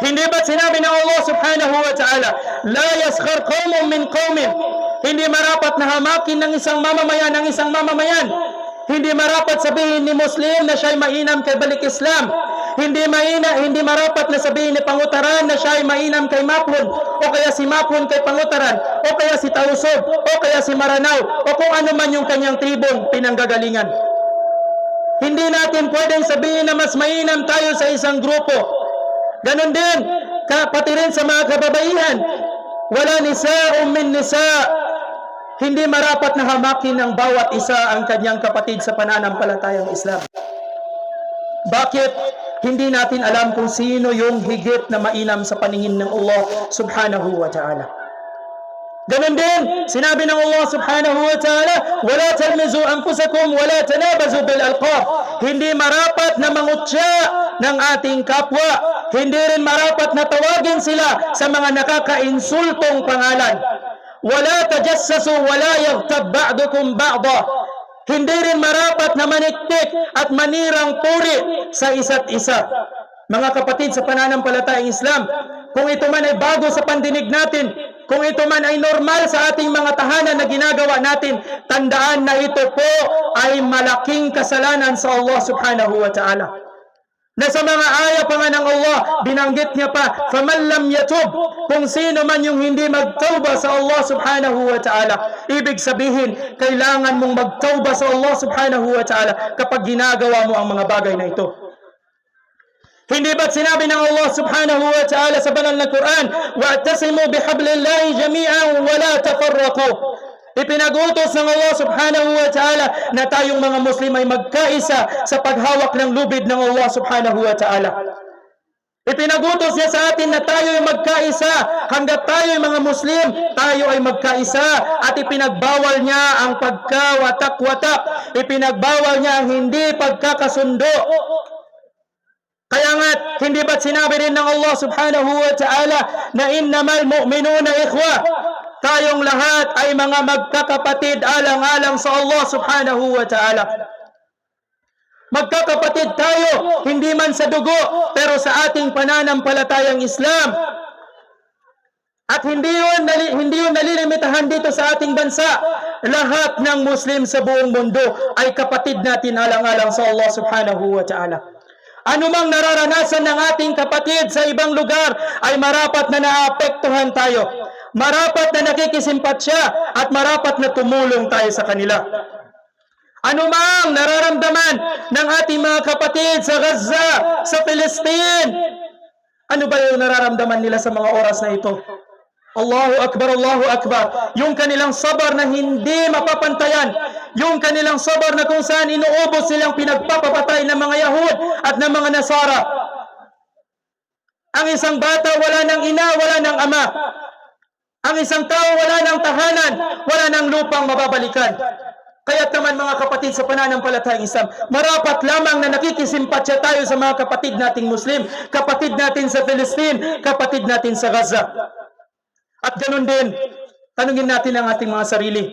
Hindi ba sinabi ng Allah subhanahu wa ta'ala, La yaskhar qawmun min qawmin. Hindi marapat na hamakin ng isang mamamayan ng isang mamamayan. Hindi marapat sabihin ni Muslim na siya'y mainam kay balik Islam. Hindi maina, hindi marapat na sabihin ni Pangutaran na siya'y mainam kay Mapon o kaya si Mapon kay Pangutaran o kaya si Tausog o kaya si Maranao o kung ano man yung kanyang tribong pinanggagalingan. Hindi natin pwedeng sabihin na mas mainam tayo sa isang grupo. Ganon din, pati rin sa mga kababaihan. Wala nisa min nisa. Hindi marapat na hamakin ng bawat isa ang kanyang kapatid sa pananampalatayang Islam. Bakit? Hindi natin alam kung sino yung higit na mainam sa paningin ng Allah subhanahu wa ta'ala. Ganon din, sinabi ng Allah subhanahu wa ta'ala, wala talmizu anfusakum, wala tanabazu bil alqab. Hindi marapat na mangutya ng ating kapwa. Hindi rin marapat na tawagin sila sa mga nakaka-insultong pangalan. Wala tajassasu, wala yaghtab ba'dukum ba'da. Hindi rin marapat na maniktik at manirang puri sa isa't isa. Mga kapatid sa pananampalatayang Islam, kung ito man ay bago sa pandinig natin, kung ito man ay normal sa ating mga tahanan na ginagawa natin, tandaan na ito po ay malaking kasalanan sa Allah subhanahu wa ta'ala. Na sa mga aya pa nga ng Allah, binanggit niya pa, فَمَنْ لَمْ يَتُبْ Kung sino man yung hindi magtawba sa Allah subhanahu wa ta'ala. Ibig sabihin, kailangan mong magtawba sa Allah subhanahu wa ta'ala kapag ginagawa mo ang mga bagay na ito. Hindi ba't sinabi ng Allah subhanahu wa ta'ala sa banal na Quran, وَاعْتَصِمُوا بِحَبْلِ اللَّهِ جَمِيعًا وَلَا تَفَرَّقُوا Ipinagutos ng Allah subhanahu wa ta'ala na tayong mga Muslim ay magkaisa sa paghawak ng lubid ng Allah subhanahu wa ta'ala. Ipinagutos niya sa atin na tayo ay magkaisa hanggat tayo ay mga Muslim, tayo ay magkaisa at ipinagbawal niya ang pagkawatak-watak. Ipinagbawal niya ang hindi pagkakasundo. Kaya nga, hindi ba't sinabi rin ng Allah subhanahu wa ta'ala na innamal mu'minuna ikhwa. Tayong lahat ay mga magkakapatid alang-alang sa Allah subhanahu wa ta'ala. Magkakapatid tayo, hindi man sa dugo, pero sa ating pananampalatayang Islam. At hindi yun, nali, hindi yun nalilimitahan dito sa ating bansa. Lahat ng Muslim sa buong mundo ay kapatid natin alang-alang sa Allah subhanahu wa ta'ala. Ano mang nararanasan ng ating kapatid sa ibang lugar ay marapat na naapektuhan tayo. Marapat na nakikisimpatsya at marapat na tumulong tayo sa kanila. Ano mang nararamdaman ng ating mga kapatid sa Gaza, sa Palestine, ano ba yung nararamdaman nila sa mga oras na ito? Allahu Akbar, Allahu Akbar. Yung kanilang sabar na hindi mapapantayan. Yung kanilang sabar na kung saan inuubos silang pinagpapapatay ng mga Yahud at ng mga Nasara. Ang isang bata wala ng ina, wala ng ama. Ang isang tao wala ng tahanan, wala ng lupang mababalikan. Kaya naman mga kapatid sa pananampalatayang Islam, marapat lamang na nakikisimpatsya tayo sa mga kapatid nating Muslim, kapatid natin sa Palestine, kapatid natin sa Gaza. At ganun din, tanungin natin ang ating mga sarili.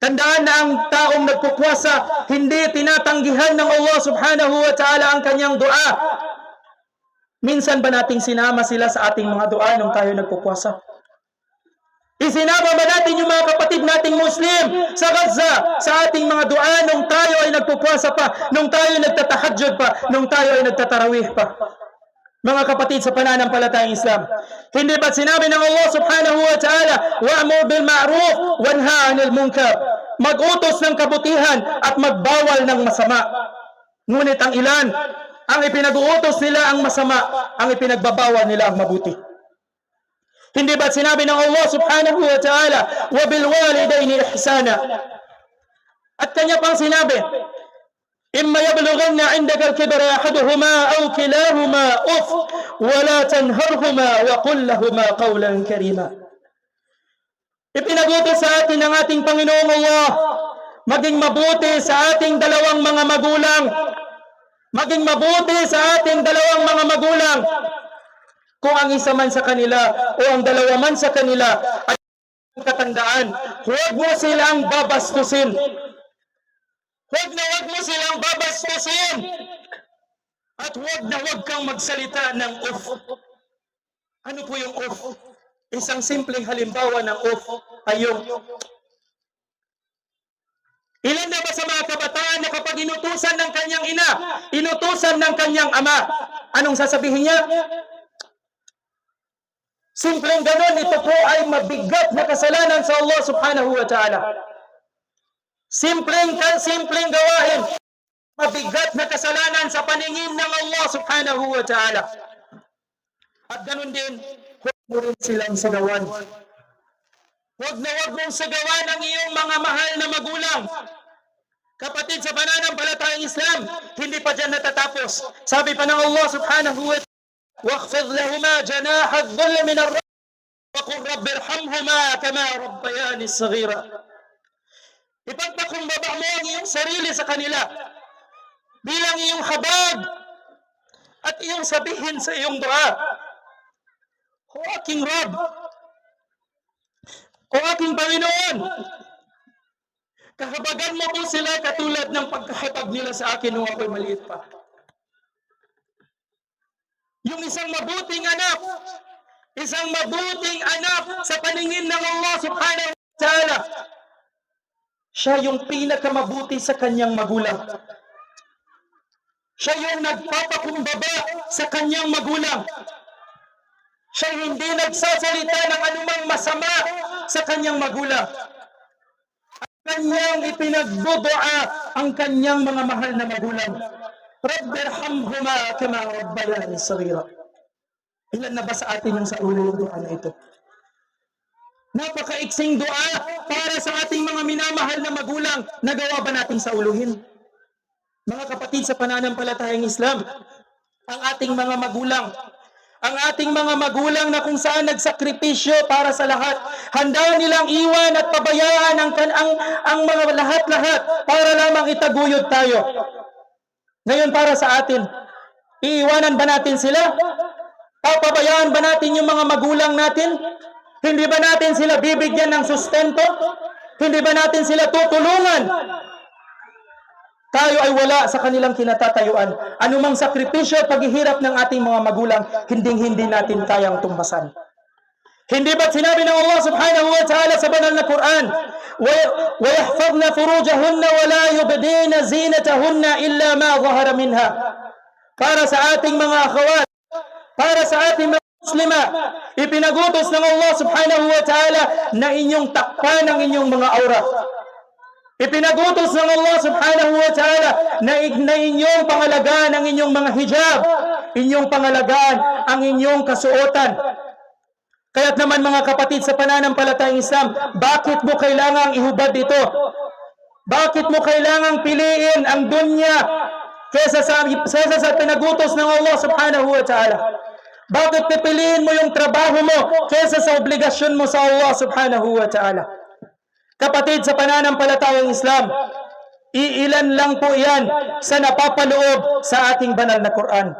Tandaan na ang taong nagkukwasa, hindi tinatanggihan ng Allah subhanahu wa ta'ala ang kanyang dua. Minsan ba nating sinama sila sa ating mga dua nung tayo nagkukwasa? Isinama ba natin yung mga kapatid nating Muslim sa Gaza sa ating mga dua nung tayo ay nagpupuasa pa, nung tayo ay nagtatahajjud pa, nung tayo ay nagtatarawih pa? Mga kapatid sa pananampalatayang Islam, hindi ba sinabi ng Allah subhanahu wa ta'ala, wa'mu bil ma'ruf, wanha 'anil munkar. Mag-utos ng kabutihan at magbawal ng masama. Ngunit ang ilan, ang ipinag-uutos nila ang masama, ang ipinagbabawal nila ang mabuti. Hindi ba sinabi ng Allah subhanahu wa ta'ala, wa bil walidayni ihsana. At kanya pang sinabi, إما يبلغن عندك الكبر أحدهما أو كلاهما أف ولا تنهرهما وقل لهما قولا كريما Ipinagutos sa atin ng ating Panginoong Allah maging mabuti sa ating dalawang mga magulang. Maging mabuti sa ating dalawang mga magulang. Kung ang isa man sa kanila o ang dalawa man sa kanila ay katandaan, huwag mo silang babastusin. Huwag na huwag mo silang babastusin. At huwag na huwag kang magsalita ng uff. Ano po yung off? Isang simpleng halimbawa ng off ay yung Ilan na ba sa mga kabataan na kapag inutusan ng kanyang ina, inutusan ng kanyang ama, anong sasabihin niya? Simpleng ganon, ito po ay mabigat na kasalanan sa Allah subhanahu wa ta'ala. Simpleng, simpleng gawain, mabigat na kasalanan sa paningin ng Allah subhanahu wa ta'ala. At ganun din, huwag mo rin silang sagawan. Huwag na huwag mong sagawan ang iyong mga mahal na magulang. Kapatid sa pananampalatayang Islam, hindi pa dyan natatapos. Sabi pa ng Allah subhanahu wa ta'ala, واخفض لهما جناح الذل من الرحمة وقل رب ارحمهما كما ربياني صغيرا Ipagpakumbaba mo ang iyong sarili sa kanila bilang iyong habag at iyong sabihin sa iyong dua. O aking Rab, o aking Panginoon, kahabagan mo po sila katulad ng pagkahabag nila sa akin nung ako'y maliit pa. Yung isang mabuting anak, isang mabuting anak sa paningin ng Allah subhanahu wa ta'ala, siya yung pinakamabuti sa kanyang magulang. Siya yung nagpapakumbaba sa kanyang magulang. Siya hindi nagsasalita ng anumang masama sa kanyang magulang. At kanyang ipinagdudua ang kanyang mga mahal na magulang. Rabbi irhamhuma kama rabbayani saghira. Ilan na ba sa atin yung sa ulo yung dua na ito? Napakaiksing dua para minamahal na magulang. Nagawa ba natin sa uluhin? Mga kapatid sa pananampalatayang Islam, ang ating mga magulang, ang ating mga magulang na kung saan nagsakripisyo para sa lahat, handa nilang iwan at pabayaan ang, ang, ang mga lahat-lahat para lamang itaguyod tayo. Ngayon para sa atin, iiwanan ba natin sila? Papabayaan ba natin yung mga magulang natin? Hindi ba natin sila bibigyan ng sustento? Hindi ba natin sila tutulungan? Tayo ay wala sa kanilang kinatatayuan. Anumang sakripisyo at paghihirap ng ating mga magulang, hinding-hindi natin kayang tumbasan. Hindi ba't sinabi ng Allah subhanahu wa ta'ala sa banal na Quran, وَيَحْفَظْنَ فُرُوجَهُنَّ وَلَا يُبْدِينَ زِينَتَهُنَّ إِلَّا مَا ظَهَرَ مِنْهَا Para sa ating mga akhawat, para sa ating mga muslima, ipinagutos ng Allah subhanahu wa ta'ala na inyong takpan ang inyong mga aura. Ipinagutos ng Allah subhanahu wa ta'ala na, na inyong pangalagaan ang inyong mga hijab, inyong pangalagaan ang inyong kasuotan. Kaya't naman mga kapatid sa pananampalatayang Islam, bakit mo kailangang ihubad ito? Bakit mo kailangang piliin ang dunya kesa sa, kesa sa pinagutos ng Allah subhanahu wa ta'ala? Bakit pipiliin mo yung trabaho mo kesa sa obligasyon mo sa Allah subhanahu wa ta'ala? Kapatid sa pananampalatayang Islam, iilan lang po yan sa napapaloob sa ating banal na Quran.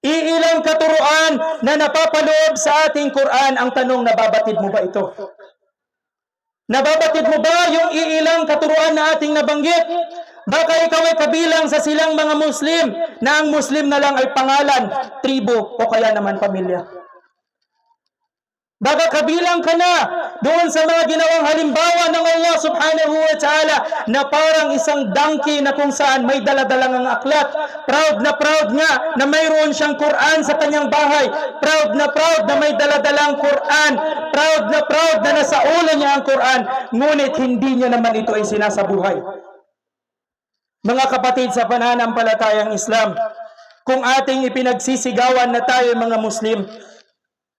Iilang katuruan na napapaloob sa ating Quran ang tanong, nababatid mo ba ito? Nababatid mo ba yung iilang katuruan na ating nabanggit? Baka ikaw ay kabilang sa silang mga Muslim na ang Muslim na lang ay pangalan, tribo o kaya naman pamilya. Baka kabilang ka na doon sa mga ginawang halimbawa ng Allah subhanahu wa ta'ala na parang isang donkey na kung saan may daladalang ang aklat. Proud na proud nga na mayroon siyang Quran sa kanyang bahay. Proud na proud na may daladalang Quran. Proud na proud na nasa ulo niya ang Quran. Ngunit hindi niya naman ito ay sinasabuhay. Mga kapatid sa pananampalatayang Islam, kung ating ipinagsisigawan na tayo mga Muslim,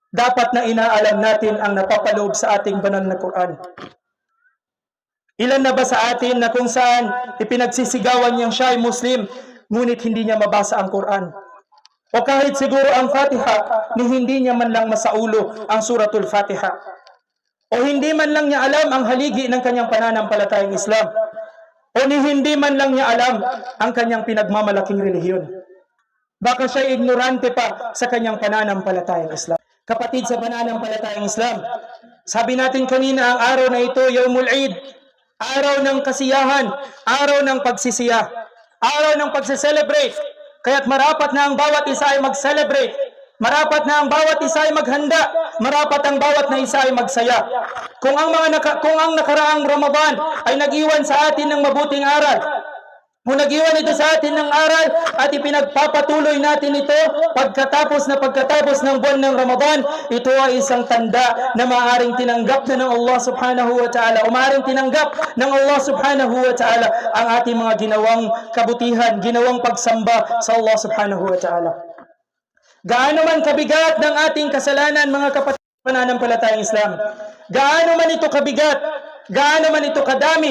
dapat na inaalam natin ang napapaloob sa ating banal na Quran. Ilan na ba sa atin na kung saan ipinagsisigawan niyang siya ay Muslim, ngunit hindi niya mabasa ang Quran? O kahit siguro ang Fatiha, ni hindi niya man lang masaulo ang suratul Fatiha. O hindi man lang niya alam ang haligi ng kanyang pananampalatayang Islam. O ni hindi man lang niya alam ang kanyang pinagmamalaking relihiyon. Baka siya ignorante pa sa kanyang pananampalatayang Islam. Kapatid sa pananampalatayang Islam, sabi natin kanina ang araw na ito, Yawmul Eid, araw ng kasiyahan, araw ng pagsisiya, araw ng pagse-celebrate. Kaya't marapat na ang bawat isa ay mag-celebrate Marapat na ang bawat isa ay maghanda. Marapat ang bawat na isa ay magsaya. Kung ang mga naka, kung ang nakaraang Ramadan ay nag-iwan sa atin ng mabuting aral, kung nag-iwan ito sa atin ng aral at ipinagpapatuloy natin ito pagkatapos na pagkatapos ng buwan ng Ramadan, ito ay isang tanda na maaaring tinanggap na ng Allah subhanahu wa ta'ala o maaaring tinanggap ng Allah subhanahu wa ta'ala ang ating mga ginawang kabutihan, ginawang pagsamba sa Allah subhanahu wa ta'ala. Gaano man kabigat ng ating kasalanan, mga kapatid pananampalatayang Islam, gaano man ito kabigat, gaano man ito kadami,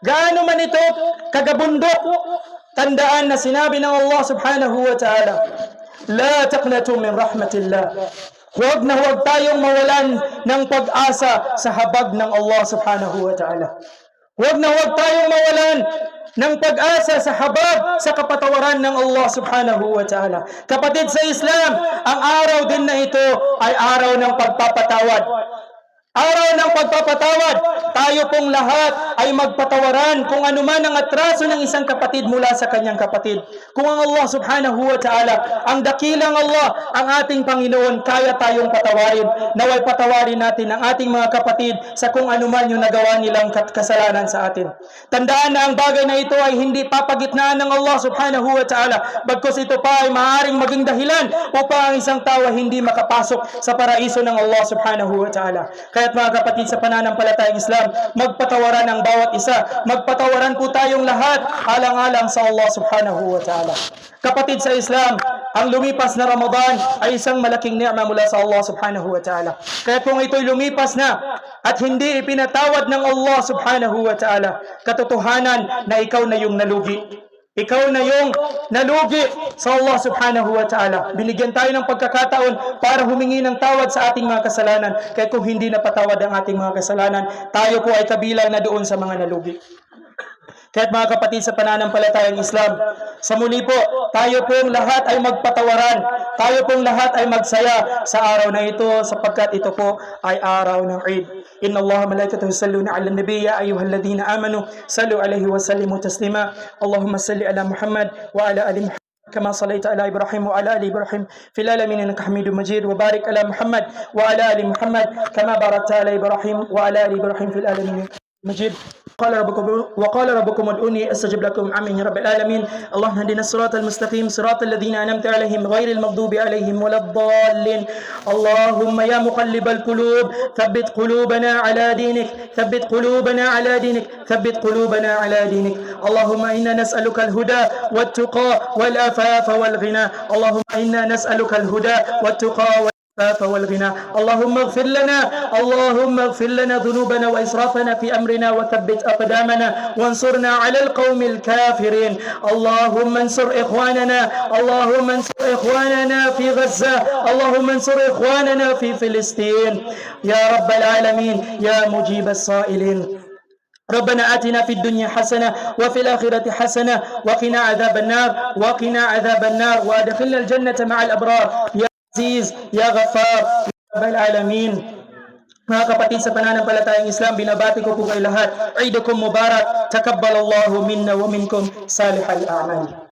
gaano man ito kagabundok, tandaan na sinabi ng Allah subhanahu wa ta'ala, La taqnatu min rahmatillah. Huwag na huwag tayong mawalan ng pag-asa sa habag ng Allah subhanahu wa ta'ala. Huwag na huwag tayong mawalan ng pag-asa sa habag sa kapatawaran ng Allah subhanahu wa ta'ala. Kapatid sa Islam, ang araw din na ito ay araw ng pagpapatawad. Araw ng pagpapatawad, tayo pong lahat ay magpatawaran kung ano man ang atraso ng isang kapatid mula sa kanyang kapatid. Kung ang Allah subhanahu wa ta'ala, ang dakilang Allah, ang ating Panginoon, kaya tayong patawarin. Naway patawarin natin ang ating mga kapatid sa kung ano man yung nagawa nilang kasalanan sa atin. Tandaan na ang bagay na ito ay hindi papagitnaan ng Allah subhanahu wa ta'ala, bagkus ito pa ay maaaring maging dahilan upang ang isang tao hindi makapasok sa paraiso ng Allah subhanahu wa ta'ala. Kaya't mga kapatid sa pananampalatayang Islam, magpatawaran ang bawat isa. Magpatawaran po tayong lahat alang-alang sa Allah subhanahu wa ta'ala. Kapatid sa Islam, ang lumipas na Ramadan ay isang malaking ni'ma mula sa Allah subhanahu wa ta'ala. Kaya kung ito'y lumipas na at hindi ipinatawad ng Allah subhanahu wa ta'ala, katotohanan na ikaw na yung nalugi. Ikaw na yung nalugi sa Allah subhanahu wa ta'ala. Binigyan tayo ng pagkakataon para humingi ng tawad sa ating mga kasalanan. Kaya kung hindi napatawad ang ating mga kasalanan, tayo po ay kabilang na doon sa mga nalugi. Kaya't mga kapatid sa pananampalatayang Islam, sa muli po, tayo pong lahat ay magpatawaran. Tayo pong lahat ay magsaya sa araw na ito sapagkat ito po ay araw ng Eid. Inna Allah malaikatahu yusalluna ala nabiy ya ayyuhalladhina amanu sallu alayhi wa sallimu taslima. Allahumma salli ala Muhammad wa ala ali Muhammad. كما صليت على ابراهيم وعلى ال ابراهيم في العالمين انك حميد مجيد وبارك على محمد وعلى ال محمد كما باركت على ابراهيم وعلى ال ابراهيم في العالمين مجيد قال ربكم وقال ربكم ادعوني أستجب لكم آمين رب العالمين. اللهم اهدنا الصراط المستقيم صراط الذين أنعمت عليهم غير المغضوب عليهم ولا الضالين. اللهم يا مقلب القلوب ثبت قلوبنا على دينك ثبت قلوبنا على دينك ثبت قلوبنا على دينك. اللهم إنا نسألك الهدى والتقى والافاف والغنى. اللهم إنا نسألك الهدى والتقى والعفاف والغنى. اللهم اغفر لنا. اللهم اغفر لنا ذنوبنا وإسرافنا في أمرنا وثبت أقدامنا وانصرنا على القوم الكافرين. اللهم انصر إخواننا. اللهم انصر إخواننا في غزة. اللهم انصر إخواننا في فلسطين. يا رب العالمين. يا مجيب السائلين. ربنا آتنا في الدنيا حسنة وفي الآخرة حسنة. وقنا عذاب النار. وقنا عذاب النار. وأدخلنا الجنة مع الأبرار. يا Aziz, Ya Ghaffar, Rabbil Alamin. Mga kapatid sa pananampalatayang Islam, binabati ko po kayo lahat. Aidukum Mubarak, takabbalallahu minna wa minkum salihal amal.